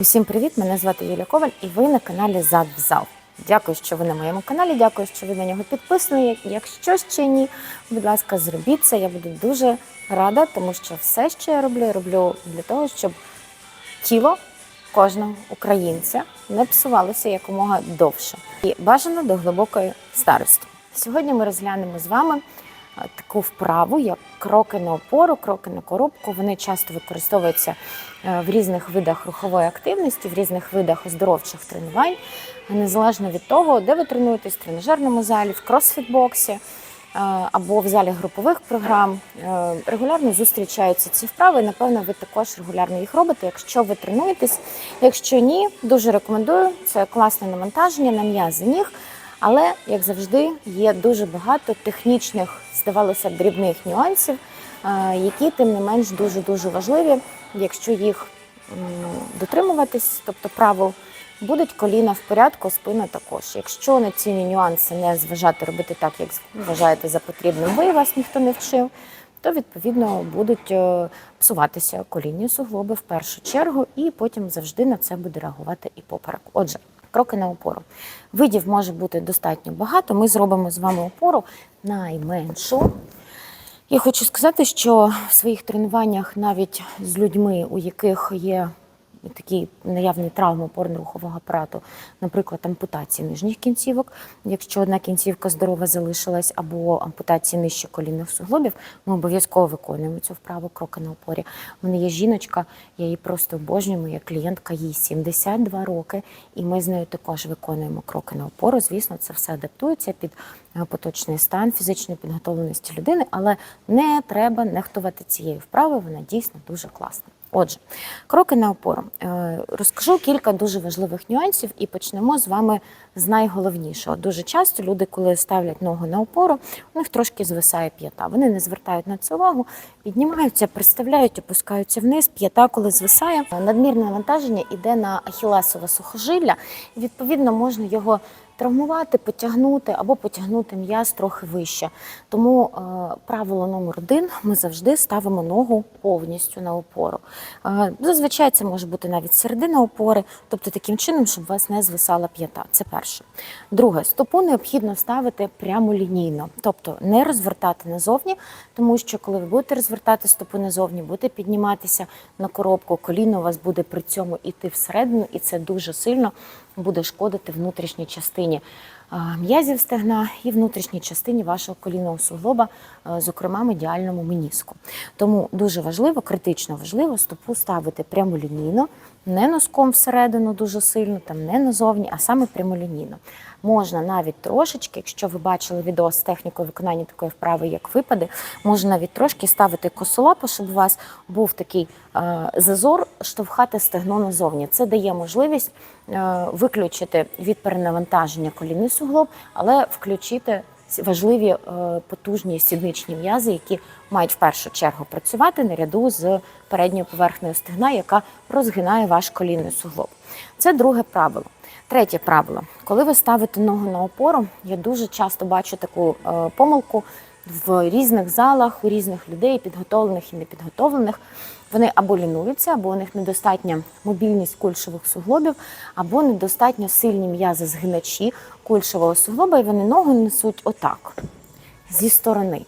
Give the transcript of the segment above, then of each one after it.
Усім привіт! Мене звати Юлія Коваль, і ви на каналі Зад в зал. Дякую, що ви на моєму каналі. Дякую, що ви на нього підписані. Якщо ще ні, будь ласка, зробіть це. Я буду дуже рада, тому що все, що я роблю, я роблю для того, щоб тіло кожного українця не псувалося якомога довше і бажано до глибокої старості. Сьогодні ми розглянемо з вами таку вправу, як кроки на опору, кроки на коробку. Вони часто використовуються е, в різних видах рухової активності, в різних видах оздоровчих тренувань, незалежно від того, де ви тренуєтесь в тренажерному залі, в кросфіт-боксі е, або в залі групових програм. Е, Регулярно зустрічаються ці вправи. Напевно, ви також регулярно їх робите, якщо ви тренуєтесь. Якщо ні, дуже рекомендую. Це класне навантаження на м'язи ніг. Але, як завжди, є дуже багато технічних, здавалося б, дрібних нюансів, е, які тим не менш дуже дуже важливі, якщо їх дотримуватись, тобто правил, будуть коліна в порядку, спина також. Якщо на ці нюанси не зважати робити так, як вважаєте за потрібним, ви вас ніхто не вчив, то відповідно будуть е, псуватися колінні суглоби в першу чергу, і потім завжди на це буде реагувати і поперек. Отже, кроки на опору. Видів може бути достатньо багато. Ми зробимо з вами опору найменшу. Я хочу сказати, що в своїх тренуваннях навіть з людьми, у яких є такі наявні травми опорно-рухового апарату, наприклад, ампутації нижніх кінцівок, якщо одна кінцівка здорова залишилась, або ампутації нижче колінних суглобів, ми обов'язково виконуємо цю вправу кроки на опорі. У мене є жіночка, я її просто обожнюю, моя клієнтка, їй 72 роки, і ми з нею також виконуємо кроки на опору. Звісно, це все адаптується під е, поточний стан фізичної підготовленості людини, але не треба нехтувати цією вправою, вона дійсно дуже класна. Отже, кроки на опору. Е, Розкажу кілька дуже важливих нюансів і почнемо з вами з найголовнішого. Дуже часто люди, коли ставлять ногу на опору, у них трошки звисає п'ята. Вони не звертають на це увагу, піднімаються, приставляють, опускаються вниз. П'ята, коли звисає, надмірне навантаження йде на ахілесове сухожилля, відповідно можна його травмувати, потягнути або потягнути м'яз трохи вище. Тому е, правило номер один ми завжди ставимо ногу повністю на опору. Е, зазвичай це може бути навіть середина опори, тобто таким чином, щоб у вас не звисала п'ята. Це перше. Друге, стопу необхідно ставити прямолінійно, тобто не розвертати назовні, тому що коли ви будете розвертати стопу назовні, будете підніматися на коробку, коліно у вас буде при цьому іти всередину, і це дуже сильно буде шкодити внутрішній частині м'язів стегна і внутрішній частині вашого колінного суглоба, зокрема медіальному меніску. Тому дуже важливо, критично важливо стопу ставити прямолінійно, не носком всередину дуже сильно, там не назовні, а саме прямолінійно. Можна навіть трошечки, якщо ви бачили відео з технікою виконання такої вправи, як випади, можна навіть трошки ставити косолапу, щоб у вас був такий е, зазор, штовхати стегно назовні. Це дає можливість е, виключити від перенавантаження колінний суглоб, але включити важливі е, потужні сідничні м'язи, які мають в першу чергу працювати наряду з передньою поверхнею стегна, яка розгинає ваш колінний суглоб. Це друге правило. Третє правило. Коли ви ставите ногу на опору, я дуже часто бачу таку е, помилку в різних залах, у різних людей, підготовлених і непідготовлених. Вони або лінуються, або у них недостатня мобільність кульшових суглобів, або недостатньо сильні м'язи згиначі кульшового суглоба, і вони ногу несуть отак, зі сторони.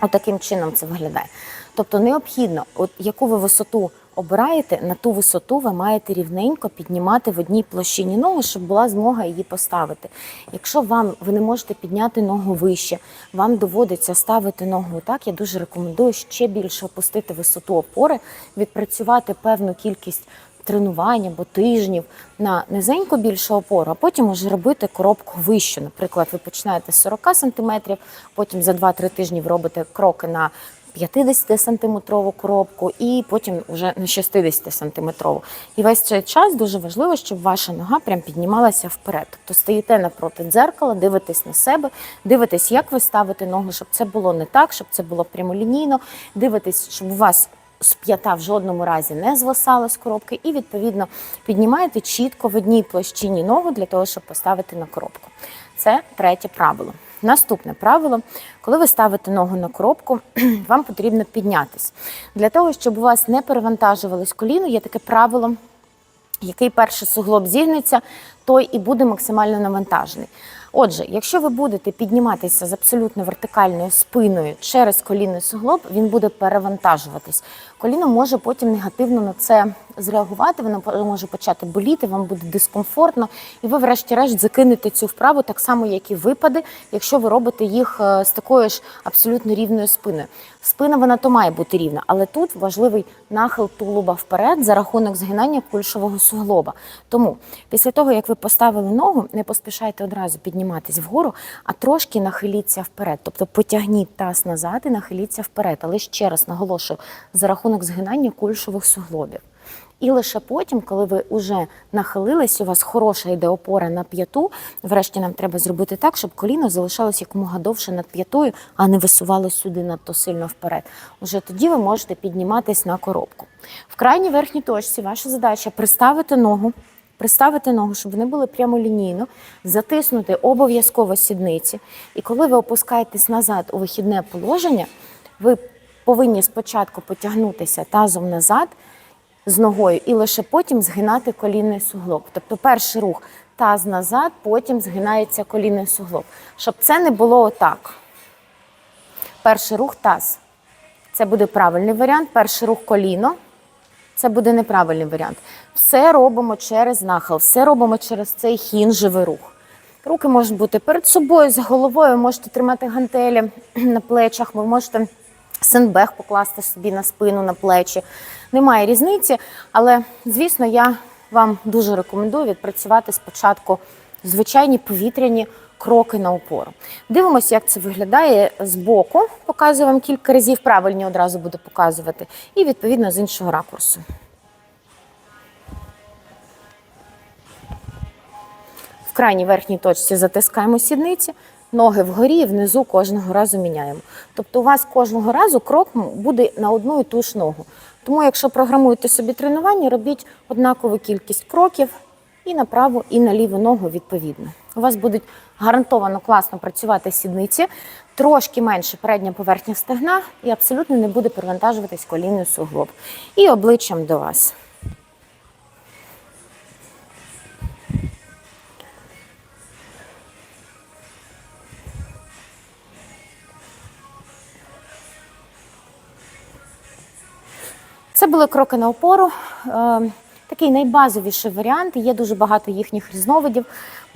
Отаким чином це виглядає. Тобто необхідно, от яку ви висоту обираєте, на ту висоту ви маєте рівненько піднімати в одній площині ногу, щоб була змога її поставити. Якщо вам ви не можете підняти ногу вище, вам доводиться ставити ногу так, я дуже рекомендую ще більше опустити висоту опори, відпрацювати певну кількість тренувань або тижнів на низеньку більшу опору, а потім уже робити коробку вище. Наприклад, ви починаєте з 40 см, потім за 2-3 тижні ви робите кроки на 50-сантиметрову коробку і потім вже на 60-сантиметрову. І весь цей час дуже важливо, щоб ваша нога прям піднімалася вперед. Тобто стоїте напроти дзеркала, дивитесь на себе, дивитесь, як ви ставите ногу, щоб це було не так, щоб це було прямолінійно, дивитесь, щоб у вас з п'ята в жодному разі не звисала з коробки, і відповідно піднімаєте чітко в одній площині ногу для того, щоб поставити на коробку. Це третє правило. Наступне правило, коли ви ставите ногу на коробку, вам потрібно піднятись. Для того, щоб у вас не перевантажувалось коліно, є таке правило який перший суглоб зігнеться, той і буде максимально навантажений. Отже, якщо ви будете підніматися з абсолютно вертикальною спиною через колінний суглоб, він буде перевантажуватись. Коліно може потім негативно на це зреагувати, воно може почати боліти, вам буде дискомфортно, і ви, врешті-решт, закинете цю вправу так само, як і випади, якщо ви робите їх е, з такою ж абсолютно рівною спиною. Спина вона то має бути рівна, але тут важливий нахил тулуба вперед за рахунок згинання кульшового суглоба. Тому після того, як ви поставили ногу, не поспішайте одразу підніматись вгору, а трошки нахиліться вперед. Тобто потягніть таз назад і нахиліться вперед. Але ще раз наголошую, за рахунок згинання кульшових суглобів. І лише потім, коли ви вже нахилились, у вас хороша йде опора на п'яту. Врешті нам треба зробити так, щоб коліно залишалось якомога довше над п'ятою, а не висувалось сюди надто сильно вперед. Уже тоді ви можете підніматись на коробку. В крайній верхній точці ваша задача приставити ногу. Приставити ногу, щоб вони були прямолінійно, затиснути обов'язково сідниці. І коли ви опускаєтесь назад у вихідне положення, ви повинні спочатку потягнутися тазом назад з ногою і лише потім згинати колінний суглоб. Тобто перший рух таз назад, потім згинається колінний суглоб. Щоб це не було отак. Перший рух таз. Це буде правильний варіант. Перший рух коліно. Це буде неправильний варіант. Все робимо через нахил, все робимо через цей хінжевий рух. Руки можуть бути перед собою, за головою, можете тримати гантелі на плечах, ви можете сенбег покласти собі на спину, на плечі. Немає різниці, але, звісно, я вам дуже рекомендую відпрацювати спочатку звичайні повітряні кроки на опору. Дивимося, як це виглядає з боку. Показую вам кілька разів, правильні одразу буду показувати, і відповідно з іншого ракурсу. В крайній верхній точці затискаємо сідниці, ноги вгорі і внизу кожного разу міняємо. Тобто у вас кожного разу крок буде на одну і ту ж ногу. Тому, якщо програмуєте собі тренування, робіть однакову кількість кроків і на праву, і на ліву ногу відповідно. У вас будуть гарантовано класно працювати сідниці, трошки менше передня поверхня стегна і абсолютно не буде перевантажуватись колінний суглоб. І обличчям до вас. Це були кроки на опору. Такий найбазовіший варіант. Є дуже багато їхніх різновидів.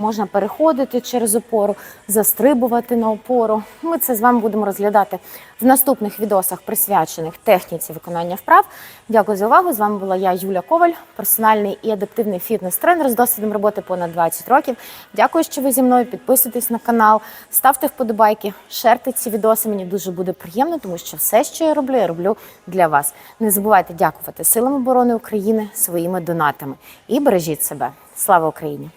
Можна переходити через опору, застрибувати на опору. Ми це з вами будемо розглядати в наступних відосах, присвячених техніці виконання вправ. Дякую за увагу. З вами була я, Юля Коваль, персональний і адаптивний фітнес-тренер з досвідом роботи понад 20 років. Дякую, що ви зі мною. Підписуйтесь на канал, ставте вподобайки, шерте ці відоси. Мені дуже буде приємно, тому що все, що я роблю, я роблю для вас. Не забувайте дякувати силам оборони України своїми донатами і бережіть себе. Слава Україні!